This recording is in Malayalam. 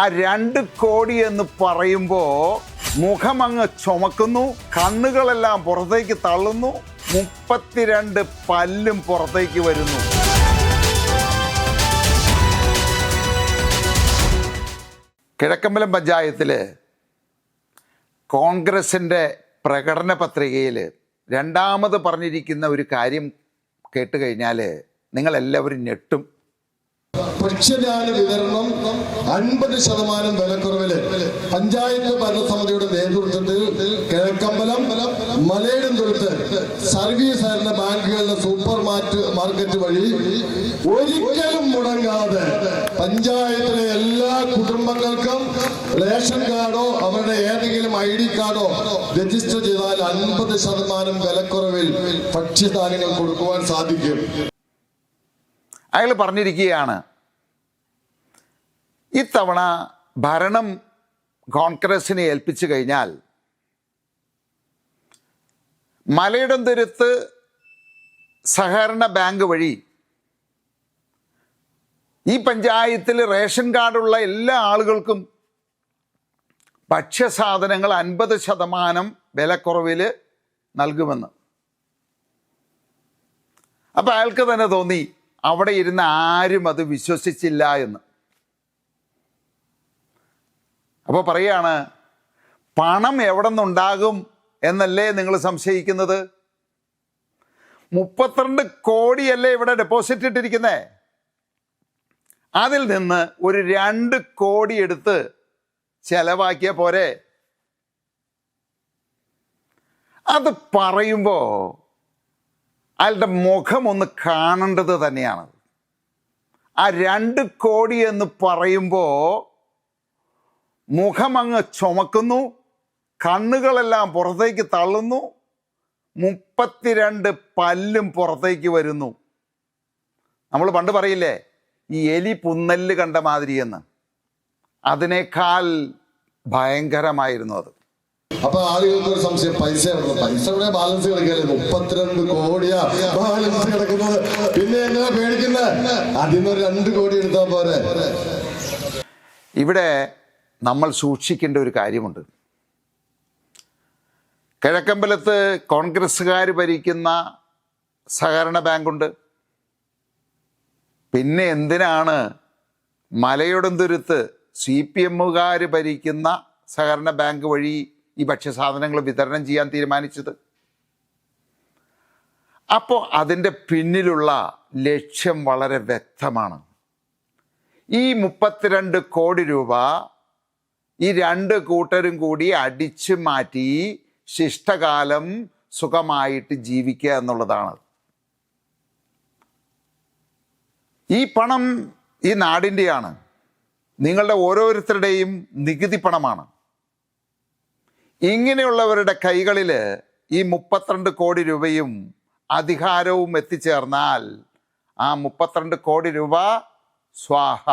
ആ രണ്ട് കോടി എന്ന് പറയുമ്പോൾ മുഖമങ്ങ് ചുമക്കുന്നു കണ്ണുകളെല്ലാം പുറത്തേക്ക് തള്ളുന്നു മുപ്പത്തിരണ്ട് പല്ലും പുറത്തേക്ക് വരുന്നു. കിഴക്കമ്പലം പഞ്ചായത്തിൽ കോൺഗ്രസിന്റെ പ്രകടന പത്രികയിൽ രണ്ടാമത് പറഞ്ഞിരിക്കുന്ന ഒരു കാര്യം കേട്ട് നിങ്ങളെല്ലാവരും ഞെട്ടും. ഭക്ഷ്യധാന്യ വിതരണം അൻപത് ശതമാനം വിലക്കുറവിൽ. പഞ്ചായത്ത് ഭരണസമിതിയുടെ നേതൃത്വത്തിൽ കിഴക്കമ്പലം മലയിടം തൊഴുത്ത് സർവീസ് സഹകരണ ബാങ്കുകളുടെ സൂപ്പർ മാർക്കറ്റ് വഴി ഒരിക്കലും മുടങ്ങാതെ പഞ്ചായത്തിലെ എല്ലാ കുടുംബങ്ങൾക്കും റേഷൻ കാർഡോ അവരുടെ ഏതെങ്കിലും ഐ ഡി കാർഡോ രജിസ്റ്റർ ചെയ്താൽ അൻപത് ശതമാനം വിലക്കുറവിൽ ഭക്ഷ്യധാന്യങ്ങൾ കൊടുക്കുവാൻ സാധിക്കും. അയാൾ പറഞ്ഞിരിക്കുകയാണ് ഇത്തവണ ഭരണം കോൺഗ്രസിനെ ഏൽപ്പിച്ചു കഴിഞ്ഞാൽ മലയിടം തുരുത്ത് സഹകരണ ബാങ്ക് വഴി ഈ പഞ്ചായത്തിൽ റേഷൻ കാർഡുള്ള എല്ലാ ആളുകൾക്കും ഭക്ഷ്യസാധനങ്ങൾ അൻപത് ശതമാനം വിലക്കുറവിൽ നൽകുമെന്ന്. അപ്പം അയാൾക്ക് തന്നെ തോന്നി അവിടെ ഇരുന്ന് ആരും അത് വിശ്വസിച്ചില്ല എന്ന്. അപ്പോൾ പറയാണ് പണം എവിടെ നിന്നുണ്ടാകും എന്നല്ലേ നിങ്ങൾ സംശയിക്കുന്നത്? മുപ്പത്തിരണ്ട് കോടിയല്ലേ ഇവിടെ ഡെപ്പോസിറ്റ് ഇട്ടിരിക്കുന്നേ? അതിൽ നിന്ന് ഒരു രണ്ട് കോടി എടുത്ത് ചെലവാക്കിയ പോരെ. അത് പറയുമ്പോൾ അയാളുടെ മുഖം ഒന്ന് കാണേണ്ടത് തന്നെയാണ്. ആ രണ്ട് കോടി എന്ന് പറയുമ്പോൾ മുഖം മുഖമങ്ങ് ചുമക്കുന്നു കണ്ണുകളെല്ലാം പുറത്തേക്ക് തള്ളുന്നു മുപ്പത്തിരണ്ട് പല്ലും പുറത്തേക്ക് വരുന്നു. നമ്മൾ പണ്ട് പറയില്ലേ ഈ എലി പുന്നല്ല് കണ്ട മാതിരിയെന്ന്. അതിനേക്കാൾ ഭയങ്കരമായിരുന്നു അത്. അപ്പൊ ആളുകൾക്ക് ഒരു സംശയം. പൈസ? പൈസ ഇവിടെ ബാലൻസ് കിടക്കല്ലേ മുപ്പത്തിരണ്ട് കോടിയാ ബാലൻസ് കിടക്കുന്നത്. പിന്നെ എങ്ങനെ പേടിക്കുന്നത് ഒരു രണ്ട് കോടി എടുത്താ പോരെ. ഇവിടെ നമ്മൾ സൂക്ഷിക്കേണ്ട ഒരു കാര്യമുണ്ട്. കിഴക്കമ്പലത്ത് കോൺഗ്രസ്സുകാർ ഭരിക്കുന്ന സഹകരണ ബാങ്കുണ്ട്. പിന്നെ എന്തിനാണ് മലയൊടന്തുരുത്ത് സി പി എമ്മുകാർ ഭരിക്കുന്ന സഹകരണ ബാങ്ക് വഴി ഈ ഭക്ഷ്യസാധനങ്ങൾ വിതരണം ചെയ്യാൻ തീരുമാനിച്ചത്. അപ്പോൾ അതിന്റെ പിന്നിലുള്ള ലക്ഷ്യം വളരെ വ്യക്തമാണ്. ഈ മുപ്പത്തിരണ്ട് കോടി രൂപ ഈ രണ്ട് കൂട്ടരും കൂടി അടിച്ചു മാറ്റി ശിഷ്ടകാലം സുഖമായിട്ട് ജീവിക്കുക എന്നുള്ളതാണ്. ഈ പണം ഈ നാടിന്റെയാണ് നിങ്ങളുടെ ഓരോരുത്തരുടെയും നികുതി പണമാണ്. ഇങ്ങനെയുള്ളവരുടെ കൈകളിൽ ഈ മുപ്പത്തിരണ്ട് കോടി രൂപയും അധികാരവും എത്തിച്ചേർന്നാൽ ആ മുപ്പത്തിരണ്ട് കോടി രൂപ സ്വാഹ.